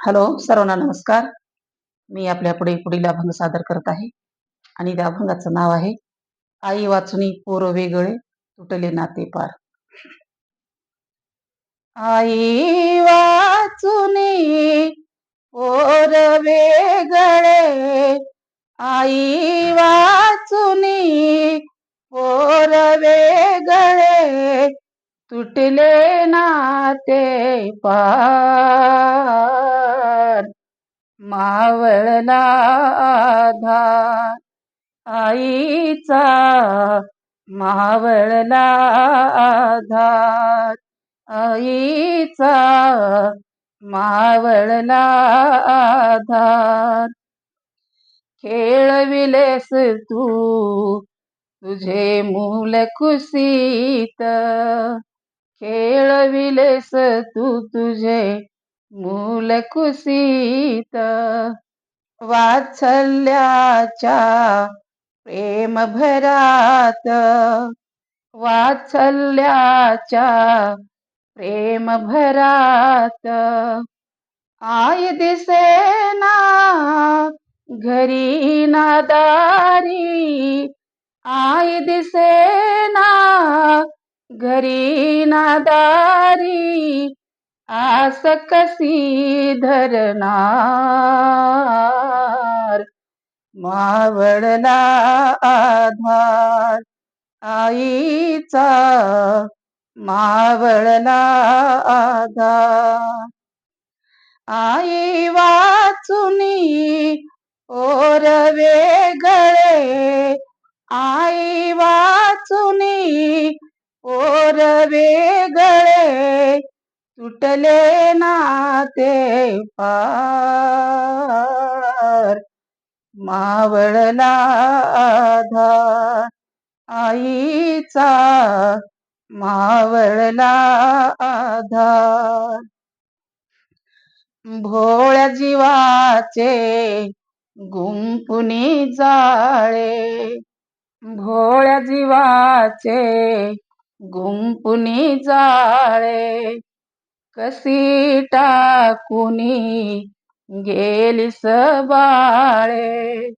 Hello सर्वांना नमस्कार. मी आपल्या पुढे पुढील अभंग सादर करत आहे. आणि त्या अभंगाचं नाव आहे आई वाचुनी पोर वेगळे तुटले नाते पार. आई वाचुनी पोर वेगळे आई वाचुनी पोर वेगळे तुटले नाते पार. मावळला आधार आईचा मावळला आधार आईचा मावळला आधार खेळविलेस तू तुझे मूल कुसीत खेळविलेस तू तुझे मूल कुसीत वात्सल्याच्या प्रेम भरात वात्सल्याच्या प्रेम भरात दिसेना घरी नादारी आय दिसेना घरी नादारी आस कसी धरणार मावळला आधार आईचा मावळला आधार. आई वाचुनी ओर वेगळे आई वाचुनी ओर वेगळे तुटले नाते पार. मावळला आधार आईचा मावळला आधार भोळ्या जीवाचे गुंपुनी जाळे. भोळ्या जीवाचे गुंपुनी जाळे. कसी टाकुनी गेलीस बाळे?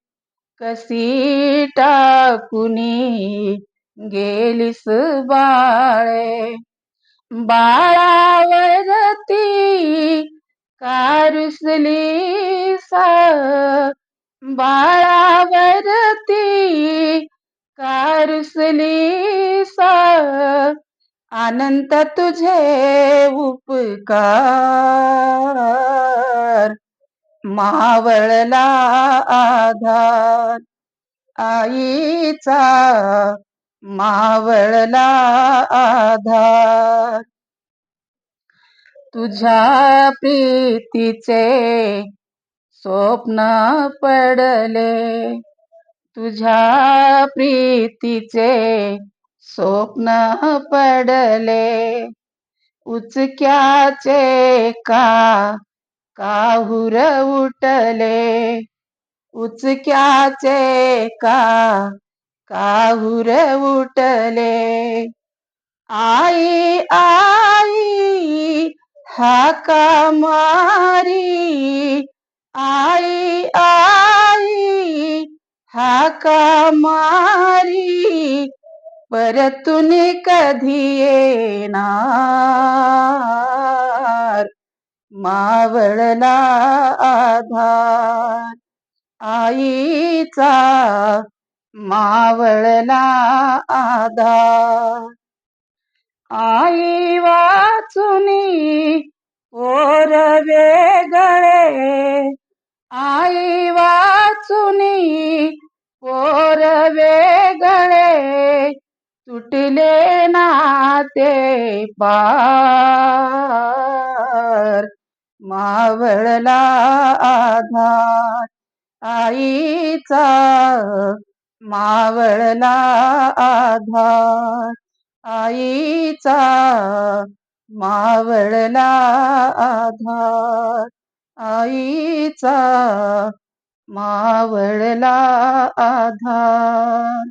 कसी टाकुनी गेलीस बाळे? बाळावरती कारुसली सा. बाळावरती कारुसली सा. अनंत तुझे उपकार मावळला आधार. आईचा मावळला आधार. तुझ्या प्रीतीचे स्वप्न पडले. तुझ्या प्रीतीचे स्वप्न पडले. उचक्याचे का? काहुर उठले? उचक्याचे का? काहुर उठले? आई आई हाका मारी. आई आई हाका मारी. परतून कधी येणार? मावळला आधार आईचा मावळला आधार. आई वाचुनी पोर वेगळे आई वाचुनी पोर वेगळे. तुटले नाते पार. मावळला आधार आईचा मावळला आधार. आईचा मावळला आधार आईचा मावळला आधार.